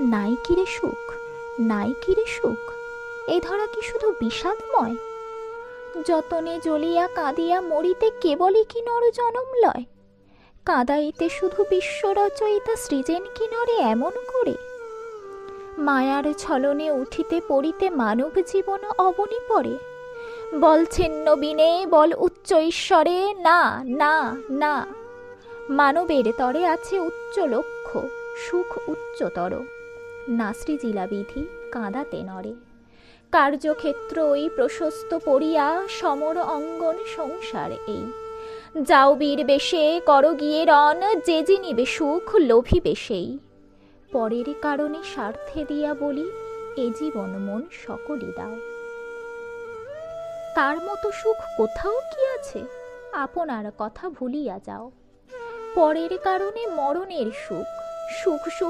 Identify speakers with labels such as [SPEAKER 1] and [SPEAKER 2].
[SPEAKER 1] নাই কিরে সুখ? নাই কিরে সুখ? এ ধরা কি শুধু বিষাদময়? যতনে জ্বলিয়া কাঁদিয়া মরিতে কেবলই কি নর জনম লয়? কাদাইতে শুধু বিশ্ব রচয়িতা সৃজেন কি নরে এমন করে? মায়ার ছলনে উঠিতে পড়িতে মানব জীবন অবনি পড়ে? বল ছিন্ন বিনে, বল উচ্চ ঈশ্বরে, না না না। মানবের তরে আছে উচ্চ লক্ষ্য, সুখ উচ্চতর। নাসরি জিলাবিধি কাঁদাতে নরে কার্যক্ষেত্র ওই প্রশস্ত পড়িয়া সমর অঙ্গন সংসার এই। যাও বীর বেশে, কর গিয়ে রণ, যে জিনিবে সুখ লোভিবে পরের কারণে স্বার্থে দিয়া বলি, এ জীবন মন সকলই দাও। তার মতো সুখ কোথাও কি আছে? আপনার কথা ভুলিয়া যাও। পরের কারণে মরণের সুখ সুখ সুখ